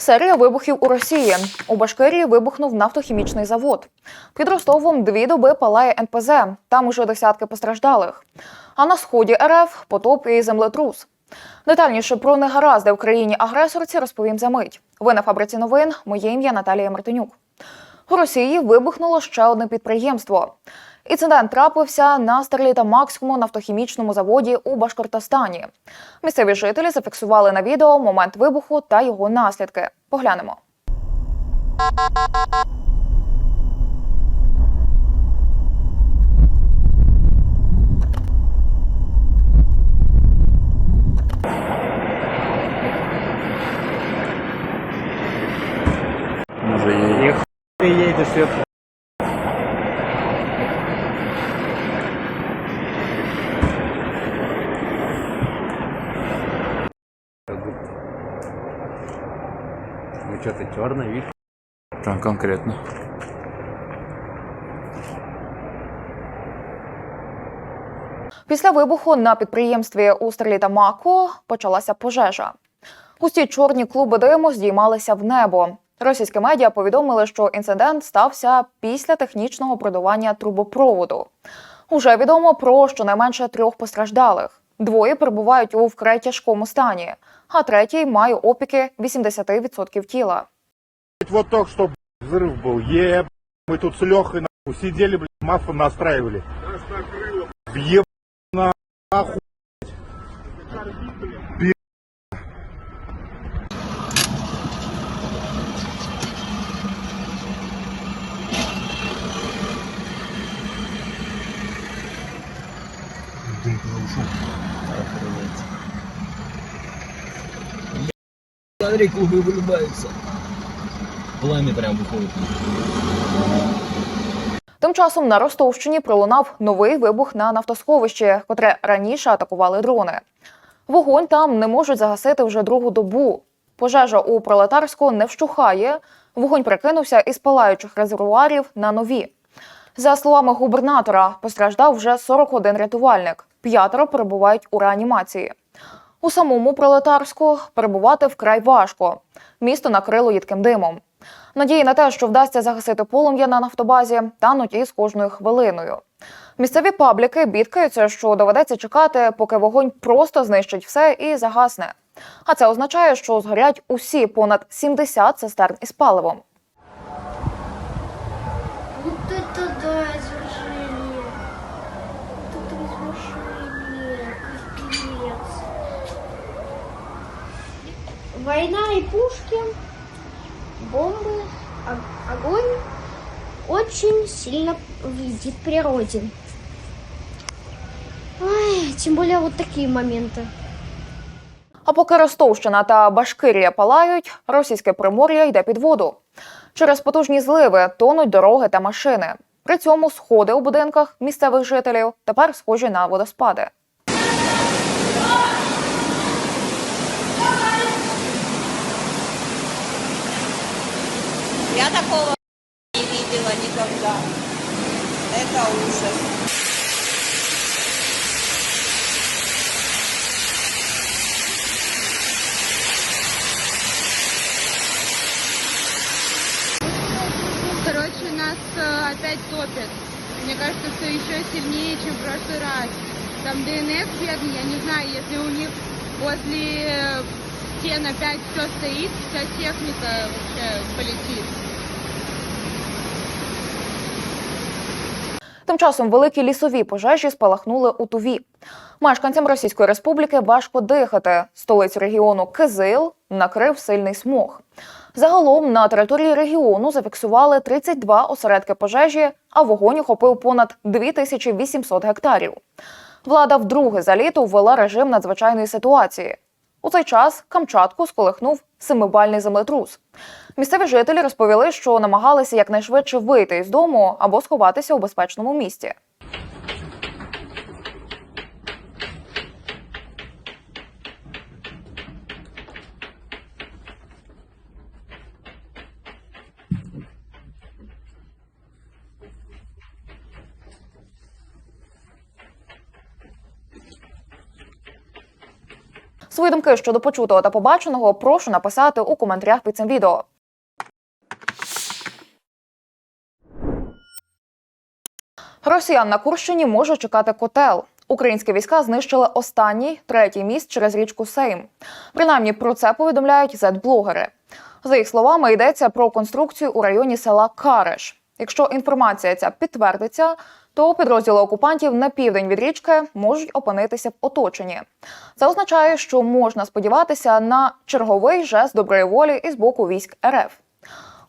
Серія вибухів у Росії. У Башкирії вибухнув нафтохімічний завод. Під Ростовом дві доби палає НПЗ. Там уже десятки постраждалих. А на сході РФ потоп і землетрус. Детальніше про негаразди в країні агресорці розповім за мить. Ви на фабриці новин. Моє ім'я Наталія Мартинюк. У Росії вибухнуло ще одне підприємство. Інцидент трапився на Старлітамакському нафтохімічному заводі у Башкортостані. Місцеві жителі зафіксували на відео момент вибуху та його наслідки. Поглянемо. Може є. Ніхуя ти я Ну что, ты черный, видишь? Що конкретно? Після вибуху на підприємстві у Стерлітамаку почалася пожежа. Густі чорні клуби диму здіймалися в небо. Російські медіа повідомили, що інцидент стався після технічного продування трубопроводу. Уже відомо про щонайменше трьох постраждалих. Двоє перебувають у вкрай тяжкому стані, а третій має опіки 80% тіла. Вот только что блядь, взрыв был. Еб, мы тут с Лехой нахуй сидели, блядь, масло настраивали. Еб, нахуй. Смотри, клубы вылыбаются. Пламя прям выходит. Тим часом на Ростовщині пролунав новий вибух на нафтосховищі, котре раніше атакували дрони. Вогонь там не можуть загасити вже другу добу. Пожежа у пролетарську не вщухає. Вогонь прикинувся із палаючих резервуарів на нові. За словами губернатора, постраждав вже 41 рятувальник. П'ятеро перебувають у реанімації. У самому пролетарську перебувати вкрай важко. Місто накрило їдким димом. Надії на те, що вдасться загасити полум'я на нафтобазі, тануть із кожною хвилиною. Місцеві пабліки бідкаються, що доведеться чекати, поки вогонь просто знищить все і загасне. А це означає, що згорять усі понад 70 цистерн із паливом. Вот это да, извержение. Вот это извержение. Капец. Война и пушки, бомбы, огонь очень сильно вредит природе. Ой, тем более вот такие моменты. А поки Ростовщина та Башкирія палають, російське примор'я йде під воду. Через потужні зливи тонуть дороги та машини. При цьому сходи у будинках місцевих жителів тепер схожі на водоспади. Я такого не видела никогда. Это ужас. Короче, нас э, опять топят. Мне кажется, что еще сильнее, чем в прошлый раз. Там ДНФ бедный, я не знаю, если у них возле э, стен опять все стоит, вся техника вообще полетит. Тим часом великі лісові пожежі спалахнули у Туві. Мешканцям Російської Республіки важко дихати. Столицю регіону Кизил накрив сильний смог. Загалом на території регіону зафіксували 32 осередки пожежі, а вогонь охопив понад 2800 гектарів. Влада вдруге за літо ввела режим надзвичайної ситуації. У цей час Камчатку сколихнув семибальний землетрус. Місцеві жителі розповіли, що намагалися якнайшвидше вийти із дому або сховатися у безпечному місці. Свої думки щодо почутого та побаченого прошу написати у коментарях під цим відео. Росіян на Курщині може чекати котел. Українські війська знищили останній третій міст через річку Сейм. Принаймні про це повідомляють зет-блогери. За їх словами, йдеться про конструкцію у районі села Кареш. Якщо інформація ця підтвердиться, то підрозділи окупантів на південь від річки можуть опинитися в оточенні. Це означає, що можна сподіватися на черговий жест доброї волі із боку військ РФ.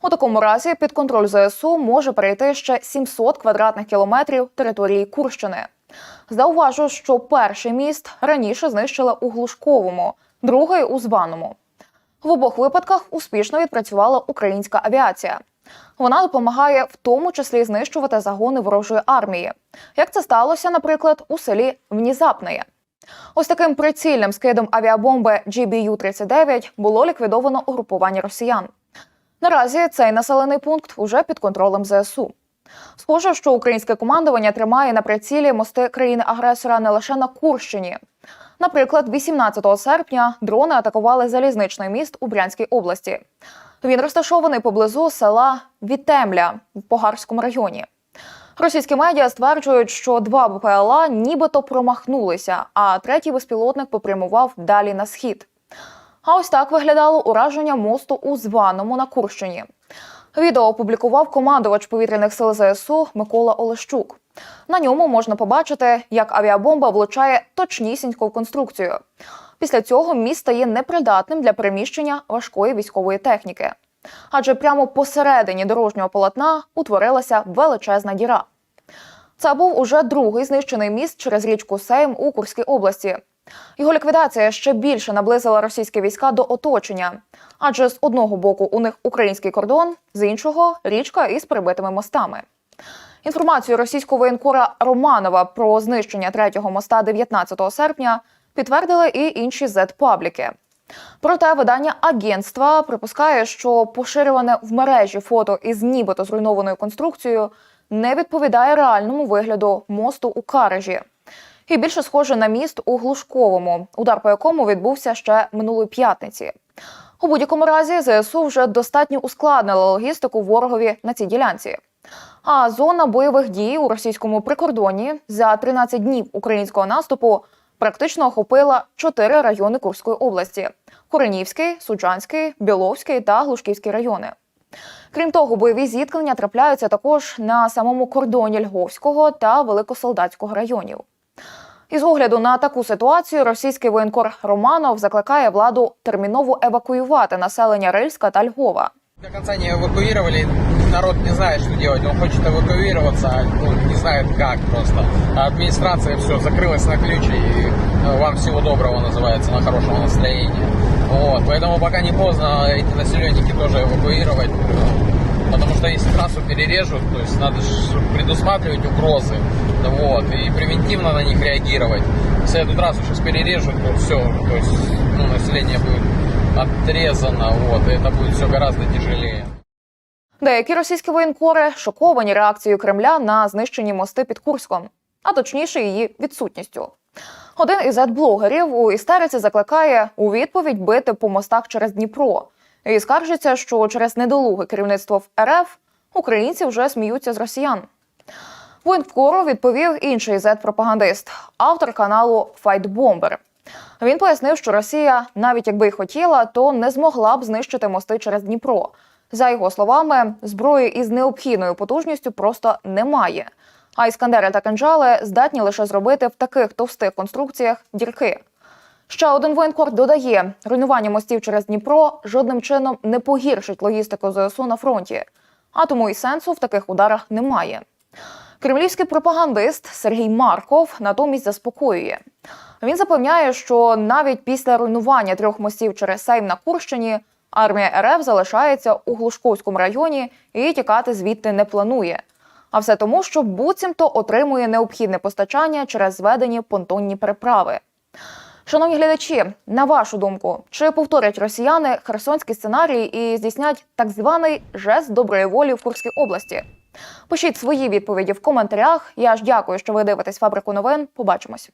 У такому разі під контроль ЗСУ може перейти ще 700 квадратних кілометрів території Курщини. Зауважу, що перший міст раніше знищили у Глушковому, другий у Званому. В обох випадках успішно відпрацювала українська авіація. Вона допомагає в тому числі знищувати загони ворожої армії. Як це сталося, наприклад, у селі Внізапне. Ось таким прицільним скидом авіабомби GBU-39 було ліквідовано угрупування росіян. Наразі цей населений пункт уже під контролем ЗСУ. Схоже, що українське командування тримає на прицілі мости країни-агресора не лише на Курщині. Наприклад, 18 серпня дрони атакували залізничний міст у Брянській області. Він розташований поблизу села Вітемля в Погарському районі. Російські медіа стверджують, що два БПЛА нібито промахнулися, а третій безпілотник попрямував далі на схід. А ось так виглядало ураження мосту у Званому на Курщині. Відео опублікував командувач повітряних сил ЗСУ Микола Олещук. На ньому можна побачити, як авіабомба влучає точнісінько в конструкцію. Після цього міст стає непридатним для переміщення важкої військової техніки. Адже прямо посередині дорожнього полотна утворилася величезна діра. Це був уже другий знищений міст через річку Сейм у Курській області. Його ліквідація ще більше наблизила російські війська до оточення, адже з одного боку у них український кордон, з іншого річка із перебитими мостами. Інформацію російського воєнкора Романова про знищення третього моста 19 серпня підтвердили і інші зет-пабліки. Проте видання агентства припускає, що поширюване в мережі фото із нібито зруйнованою конструкцією не відповідає реальному вигляду мосту у Карежі. І більше схоже на міст у Глушковому, удар по якому відбувся ще минулої п'ятниці. У будь-якому разі ЗСУ вже достатньо ускладнила логістику ворогові на цій ділянці. А зона бойових дій у російському прикордоні за 13 днів українського наступу практично охопила чотири райони Курської області: Куренівський, Суджанський, Біловський та Глушківський райони. Крім того, бойові зіткнення трапляються також на самому кордоні Льговського та Великосолдатського районів. Із огляду на таку ситуацію російський воєнкор Романов закликає владу терміново евакуювати населення Рильська та Львова. До конца не эвакуировали, народ не знает, что делать. Он хочет эвакуироваться, ну, не знает как просто. А администрация все закрылась на ключ и ну, вам всего доброго называется, на хорошего настроения. Вот, поэтому пока не поздно эти населенники тоже эвакуировать. э, Потому что если трассу перережут, то есть надо предусматривать угрозы, вот, и превентивно на них реагировать. Если эту трассу сейчас перережут, то все, то есть ну, население будет отрезано, вот, и это будет все гораздо тяжелее. Деякі російські воєнкори шоковані реакцією Кремля на знищені мости під Курском, а точніше її відсутністю. Один із блогерів у істериці закликає у відповідь бити по мостах через Дніпро і скаржиться, що через недолуге керівництво в РФ українці вже сміються з росіян. Воєнкору відповів інший зет-пропагандист, автор каналу Файтбомбер. Він пояснив, що Росія, навіть якби й хотіла, то не змогла б знищити мости через Дніпро. За його словами, зброї із необхідною потужністю просто немає. А іскандери та кинджали здатні лише зробити в таких товстих конструкціях дірки. Ще один воєнкор додає: руйнування мостів через Дніпро жодним чином не погіршить логістику ЗСУ на фронті, а тому і сенсу в таких ударах немає. Кремлівський пропагандист Сергій Марков натомість заспокоює. Він запевняє, що навіть після руйнування трьох мостів через Сейм на Курщині армія РФ залишається у Глушковському районі і тікати звідти не планує. А все тому, що буцімто отримує необхідне постачання через зведені понтонні переправи. Шановні глядачі, на вашу думку, чи повторять росіяни херсонський сценарій і здійснять так званий жест доброї волі в Курській області? Пишіть свої відповіді в коментарях. Я ж дякую, що ви дивитесь фабрику новин. Побачимось.